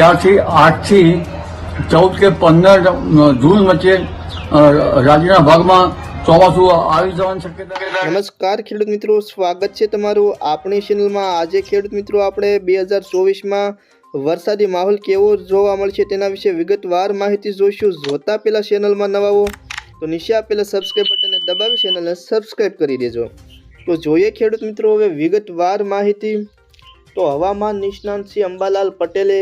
ત્યારથી આઠથી ચૌદ કે પંદર જૂન વચ્ચે રાજ્યના ભાગમાં ચોમાસું આવી જવાની શક્યતા. નમસ્કાર ખેડૂત મિત્રો, સ્વાગત છે તમારું આપણી ચેનલમાં આજે ખેડૂત મિત્રો, આપણે બે હજાર ચોવીસમાં વરસાદી માહોલ કેવો જોવા મળશે તેના વિશે વિગતવાર માહિતી જોઈશું. જોતા પહેલાં ચેનલમાં નવા હો, તો નીચે આપેલા સબસ્ક્રાઈબ બટનને દબાવી ચેનલને સબસ્ક્રાઈબ કરી દેજો. તો જોઈએ ખેડૂત મિત્રો, હવે વિગતવાર માહિતી. તો હવામાન નિષ્ણાંત શ્રી અંબાલાલ પટેલે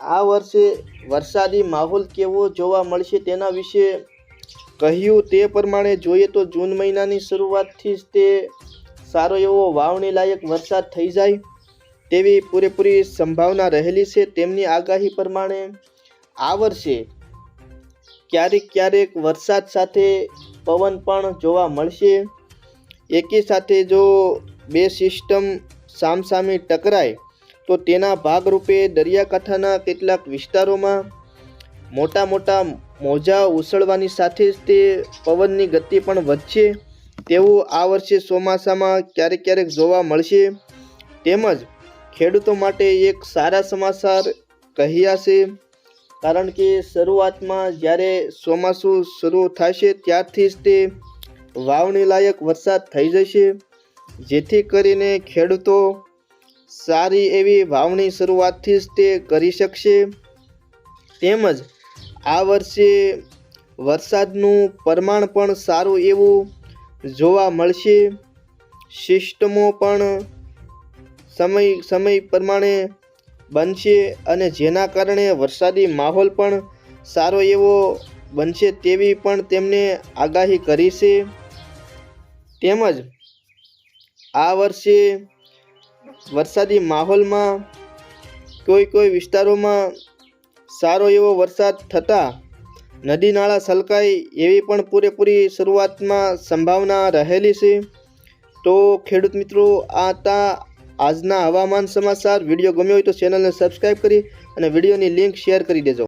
આ વર્ષે વરસાદી માહોલ કેવો જોવા મળશે તેના વિશે કહ્યું તે પ્રમાણે જોઈએ તો જૂન મહિનાની શરૂઆતથી જ તે સારો એવો વાવણી લાયક વરસાદ થઈ જાય તેવી પૂરેપૂરી સંભાવના રહેલી છે. તેમની આગાહી પ્રમાણે આ વર્ષે ક્યારેક ક્યારેક વરસાદ સાથે પવન પણ જોવા મળશે. એકી સાથે જો બે સિસ્ટમ સામસામે ટકરાય તો તેના ભાગરૂપે દરિયાકાંઠાના કેટલાક વિસ્તારોમાં મોટા મોટા મોજા ઉછળવાની સાથે જ તે પવનની ગતિ પણ વધશે. તેવું આ વર્ષે ચોમાસામાં ક્યારેક ક્યારેક જોવા મળશે. તેમજ ખેડૂતો માટે એક સારા સમાચાર કહ્યા છે કારણ કે શરૂઆતમાં જ્યારે ચોમાસું શરૂ થશે ત્યારથી જ તે વાવણી લાયક વરસાદ થઈ જશે. જેથી કરીને ખેડૂતો સારી એવી વાવણી શરૂઆતથી જ તે કરી શકશે. તેમજ આ વર્ષે વરસાદનું પ્રમાણ પણ સારું એવું જોવા મળશે. સિસ્ટમો પણ સમય સમય પ્રમાણે બનશે અને જેના કારણે વરસાદી માહોલ પણ સારો એવો બનશે તેવી પણ તેમને આગાહી કરી છે. તેમજ આ વર્ષે વરસાદી માહોલમાં, કોઈ કોઈ વિસ્તારોમાં સારો એવો વરસાદ થતાં નદી નાળા સલકાય એવી પણ પૂરેપૂરી શરૂઆતમાં સંભાવના રહેલી છે. તો ખેડૂત મિત્રો, આ તા આજના હવામાન સમાચાર. વીડિયો ગમ્યો હોય તો ચેનલને સબસ્ક્રાઈબ કરી અને વિડીયોની લિંક શેર કરી દેજો.